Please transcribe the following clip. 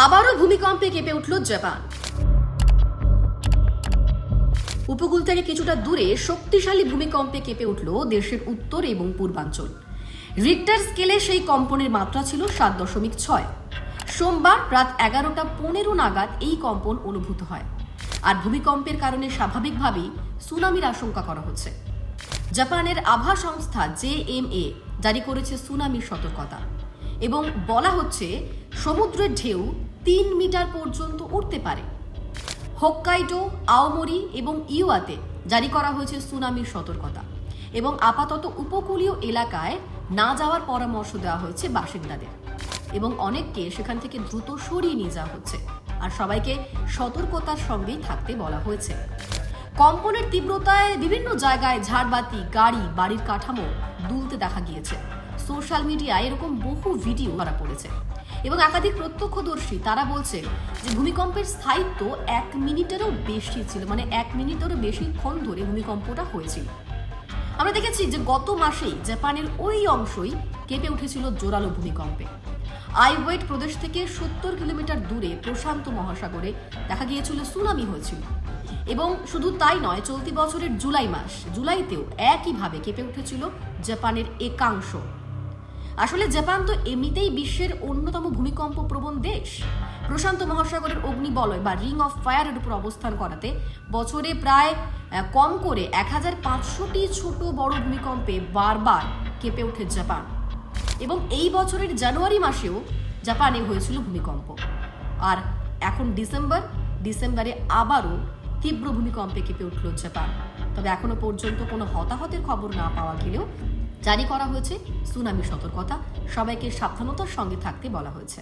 আবারও ভূমিকম্পে কেঁপে উঠল জাপান। উপকূল থেকে কিছুটা দূরে শক্তিশালী ভূমিকম্পে কেঁপে উঠল দেশের উত্তর এবং পূর্বাঞ্চল। রিক্টার স্কেলে সেই কম্পনের মাত্রা ছিল সাত দশমিক ছয়। সোমবার রাত এগারোটা পনেরো নাগাদ এই কম্পন অনুভূত হয়। আর ভূমিকম্পের কারণে স্বাভাবিকভাবেই সুনামির আশঙ্কা করা হচ্ছে। জাপানের আভা সংস্থা জেএমএ জারি করেছে সুনামির সতর্কতা। এবং বলা হচ্ছে সমুদ্রের ঢেউ তিন মিটার পর্যন্ত উঠতে পারে। হোক্কাইডো আওমরি এবং ইউয়াতে জারি করা হয়েছে সুনামির সতর্কতা এবং আপাতত উপকূলীয় এলাকায় না যাওয়ার পরামর্শ দেওয়া হয়েছে বাসিন্দাদের এবং অনেককে সেখান থেকে দ্রুত সরিয়ে নিয়ে যাওয়া হচ্ছে আর সবাইকে সতর্কতার সঙ্গেই থাকতে বলা হয়েছে। কম্পনের তীব্রতায় বিভিন্ন জায়গায় ঝাড়বাতি, গাড়ি, বাড়ির কাঠামো দুলতে দেখা গিয়েছে। সোশ্যাল মিডিয়ায় এরকম বহু ভিডিও ধরা পড়েছে। এবং একাধিক প্রত্যক্ষদর্শী তারা বলছে যে ভূমিকম্পের স্থায়িত্ব এক মিনিটেরও বেশি ছিল মানে এক মিনিটেরও বেশিক্ষণ ধরে ভূমিকম্পটা হয়েছিল। আমরা দেখেছি যে গত মাসেই জাপানের ওই অংশই কেঁপে উঠেছিল জোরালো ভূমিকম্পে। আইওয়েট প্রদেশ থেকে সত্তর কিলোমিটার দূরে প্রশান্ত মহাসাগরে দেখা গিয়েছিল সুনামি হয়েছিল। এবং শুধু তাই নয়, চলতি বছরের জুলাই মাস, জুলাইতেও একইভাবে কেঁপে উঠেছিল জাপানের একাংশ। আসলে জাপান তো এমনিতেই বিশ্বের অন্যতম ভূমিকম্প প্রবণ দেশ। প্রশান্ত মহাসাগরের অগ্নিবলয় বা রিং অফ ফায়ারের উপর অবস্থান করাতে বছরে প্রায় কম করে এক হাজার পাঁচশোটি ছোট বড় ভূমিকম্পে বারবার কেঁপে ওঠে জাপান। এবং এই বছরের জানুয়ারি মাসেও জাপানে হয়েছিল ভূমিকম্প। আর এখন ডিসেম্বর, ডিসেম্বরে আবারও তীব্র ভূমিকম্পে কেঁপে উঠল জাপান। তবে এখনও পর্যন্ত কোনো হতাহতের খবর না পাওয়া গেলেও জারি করা হয়েছে। সুনামি সতর্কতা সবাইকে সাবধানতার সঙ্গে থাকতে বলা হয়েছে।